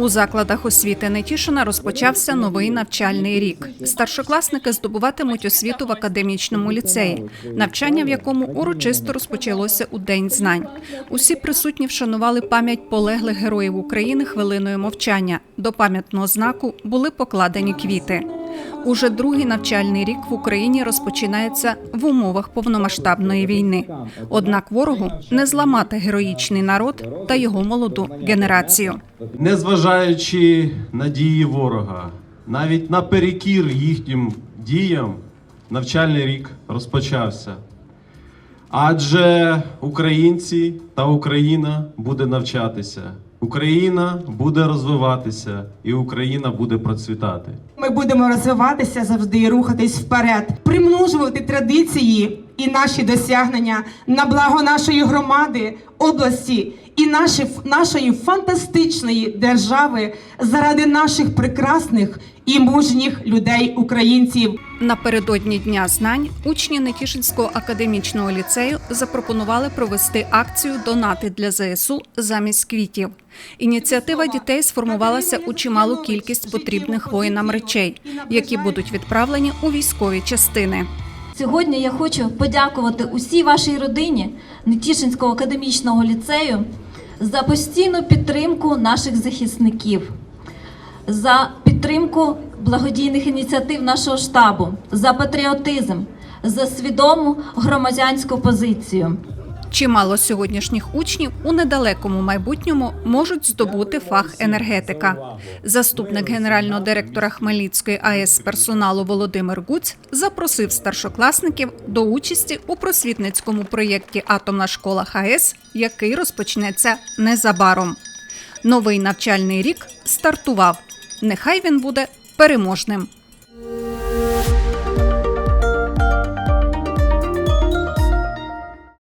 У закладах освіти Нетішина розпочався новий навчальний рік. Старшокласники здобуватимуть освіту в академічному ліцеї, навчання в якому урочисто розпочалося у День знань. Усі присутні вшанували пам'ять полеглих героїв України хвилиною мовчання. До пам'ятного знаку були покладені квіти. Уже другий навчальний рік в Україні розпочинається в умовах повномасштабної війни. Однак ворогу не зламати героїчний народ та його молоду генерацію. Незважаючи на дії ворога, навіть наперекір їхнім діям, навчальний рік розпочався. Адже українці та Україна буде навчатися, Україна буде розвиватися і Україна буде процвітати. Будемо розвиватися завжди і рухатись вперед, примножувати традиції і наші досягнення на благо нашої громади, області і наші, нашої фантастичної держави заради наших прекрасних і мужніх людей українців. Напередодні Дня знань учні Нетішинського академічного ліцею запропонували провести акцію Донати для ЗСУ замість квітів. Ініціатива дітей сформувалася у чималу кількість потрібних воїнам речей, які будуть відправлені у військові частини. Сьогодні я хочу подякувати усій вашій родині Нетішинського академічного ліцею за постійну підтримку наших захисників, за підтримку благодійних ініціатив нашого штабу, за патріотизм, за свідому громадянську позицію. Чимало сьогоднішніх учнів у недалекому майбутньому можуть здобути фах енергетика. Заступник генерального директора Хмельницької АЕС персоналу Володимир Гуць запросив старшокласників до участі у просвітницькому проєкті Атомна школа ХАЕС, який розпочнеться незабаром. Новий навчальний рік стартував. Нехай він буде переможним.